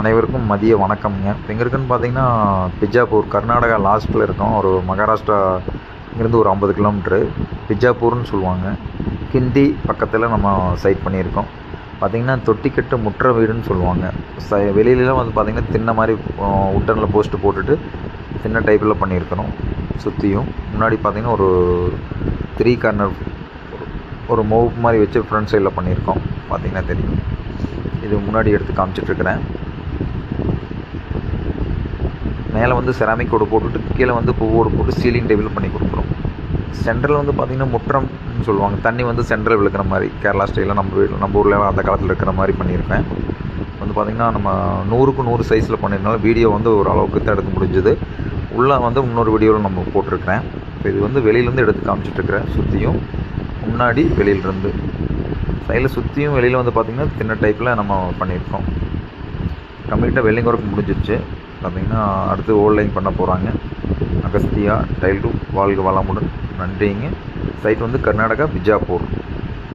அனைவருக்கும் மதிய வணக்கம்ங்க. இப்போ எங்கே இருக்குன்னு பார்த்தீங்கன்னா பிஜாப்பூர் கர்நாடகா லாஸ்ட்டில் இருக்கோம். ஒரு மகாராஷ்டிரா இங்கேருந்து ஒரு ஐம்பது கிலோமீட்ரு பிஜாப்பூர்னு சொல்லுவாங்க. கிண்டி பக்கத்தில் நம்ம சைட் பண்ணியிருக்கோம். பார்த்திங்கன்னா தொட்டிக்கட்டு முற்ற வீடுன்னு சொல்லுவாங்க. ச வெளியிலலாம் வந்து பார்த்திங்கன்னா தின்ன மாதிரி உட்டனில் போஸ்ட்டு போட்டுட்டு சின்ன டைப்பில் பண்ணியிருக்கிறோம். சுற்றியும் முன்னாடி பார்த்திங்கன்னா ஒரு த்ரீ கார்னர் ஒரு மோப் மாதிரி வச்சு ஃப்ரண்ட் சைடில் பண்ணியிருக்கோம். பார்த்தீங்கன்னா தெரியும். இது முன்னாடி எடுத்து காமிச்சிட்ருக்கிறேன். மேலே வந்து செராமிக் ஓடு போட்டுட்டு கீழே வந்து பூவோடு போட்டு சீலிங் டேபிள் பண்ணி கொடுக்குறோம் சென்ட்ரல் வந்து பார்த்திங்கன்னா முற்றம்னு சொல்லுவாங்க. தண்ணி வந்து சென்ட்ரல் விழுக்கிற மாதிரி கேரளா ஸ்டைலில் நம்ம வீட்டில் நம்ம ஊரில் அந்த காலத்தில் இருக்கிற மாதிரி பண்ணியிருக்கேன். வந்து பார்த்திங்கன்னா நம்ம நூறுக்கு நூறு சைஸில் பண்ணியிருந்தாலும் வீடியோ வந்து ஓரளவுக்கு தான் எடுக்க முடிஞ்சுது. உள்ளே வந்து இன்னொரு வீடியோவில் நம்ம போட்டிருக்கிறேன். இப்போ இது வந்து வெளியிலேருந்து எடுத்து காமிச்சிட்ருக்கிறேன் சுற்றியும் முன்னாடி வெளியிலேருந்து. சைடில் சுற்றியும் வெளியில் வந்து பார்த்திங்கன்னா சின்ன டைப்பில் நம்ம பண்ணியிருக்கோம். கம்ப்ளீட்டாக வெல்டிங் ஒர்க் முடிஞ்சிச்சு. பார்த்திங்கன்னா அடுத்து ஓல் லைன் பண்ண போகிறாங்க அகஸ்தியா டைல்டு வாழ்க வளமுடன். நன்றிங்க. சைட் வந்து கர்நாடகா பிஜாப்பூர்.